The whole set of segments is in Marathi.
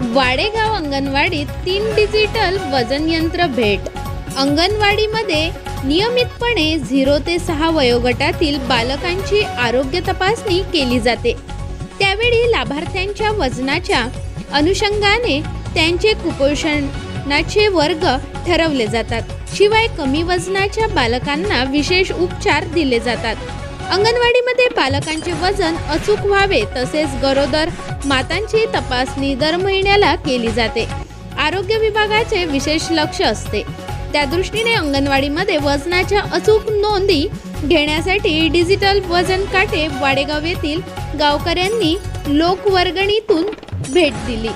वाडेगाव अंगणवाडीत तीन डिजिटल वजन यंत्र भेट. अंगणवाडीमध्ये नियमितपणे झिरो ते सहा वयोगटातील बालकांची आरोग्य तपासणी केली जाते. त्यावेळी लाभार्थ्यांच्या वजनाच्या अनुषंगाने त्यांचे कुपोषणाचे वर्ग ठरवले जातात. शिवाय कमी वजनाच्या बालकांना विशेष उपचार दिले जातात. अंगणवाडीमध्ये बालकांचे वजन अचूक व्हावे तसेच गरोदर मातांची तपासणी दर महिन्याला केली जाते. आरोग्य विभागाचे विशेष लक्ष असते. त्या दृष्टीने अंगणवाडीमध्ये वजनाच्या अचूक नोंदी घेण्यासाठी डिजिटल वजन काटे वाडेगाव येथील गावकऱ्यांनी लोकवर्गणीतून भेट दिली.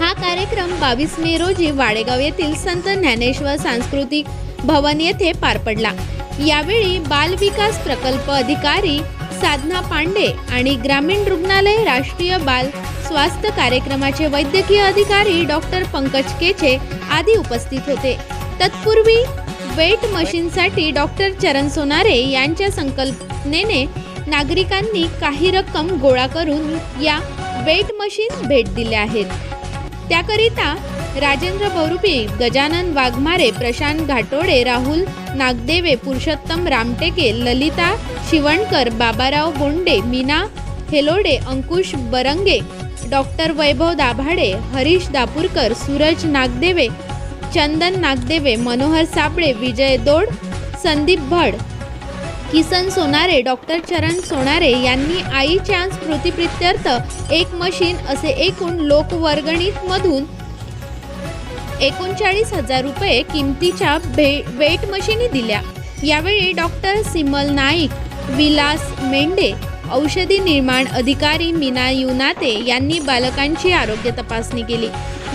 हा कार्यक्रम बावीस मे रोजी वाडेगाव येथील संत ज्ञानेश्वर सांस्कृतिक भवन येथे पार पडला. यावेळी बाल विकास प्रकल्प अधिकारी साधना पांडे आणि ग्रामीण रुग्णालय राष्ट्रीय बाल स्वास्थ्य कार्यक्रमाचे वैद्यकीय अधिकारी डॉक्टर पंकज केचे आदी उपस्थित होते. तत्पूर्वी वेट मशीनसाठी डॉक्टर चरण सोनारे यांच्या संकल्पनेने नागरिकांनी काही रक्कम गोळा करून या वेट मशीन भेट दिल्या आहेत. त्याकरिता राजेंद्र बहुरूपी गजानन वाघमारे प्रशांत घाटोडे राहुल नागदेवे पुरुषोत्तम रामटेके ललिता शिवणकर बाबाराव बोंडे मीना हेलोडे अंकुश बरंगे डॉक्टर वैभव दाभाडे हरीश दापूरकर सूरज नागदेवे चंदन नागदेवे मनोहर सापळे विजय दोड संदीप भड किसन सोनारे डॉक्टर चरण सोनारे यांनी आईच्या स्मृतिप्रित्यर्थ एक मशीन असे एकूण लोकवर्गणीतमधून एकोणचाळीस हजार रुपये किमतीच्या भे वेट मशिनी दिल्या. यावेळी डॉक्टर सिमल नाईक विलास मेंढे औषधी निर्माण अधिकारी मीना युनाते यांनी बालकांची आरोग्य तपासणी केली.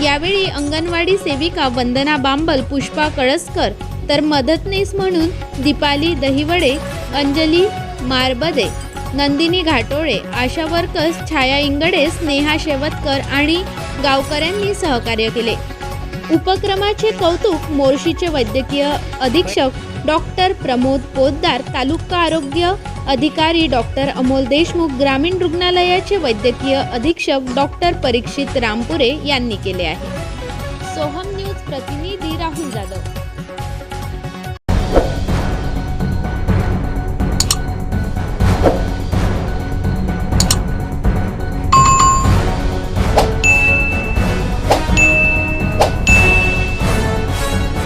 यावेळी अंगणवाडी सेविका वंदना बांबल पुष्पा कळसकर तर मदतनीस म्हणून दीपाली दहिवडे अंजली मारबदे नंदिनी घाटोळे आशा वर्कर्स छाया इंगडे स्नेहा शेवतकर आणि गावकऱ्यांनी सहकार्य केले. उपक्रमाचे कौतुक मोर्शीचे वैद्यकीय अधीक्षक डॉक्टर प्रमोद पोद्दार तालुका आरोग्य अधिकारी डॉक्टर अमोल देशमुख ग्रामीण रुग्णालयाचे वैद्यकीय अधीक्षक डॉक्टर परीक्षित रामपुरे यांनी केले आहे. सोहम न्यूज प्रतिनिधी राहुल जाधव.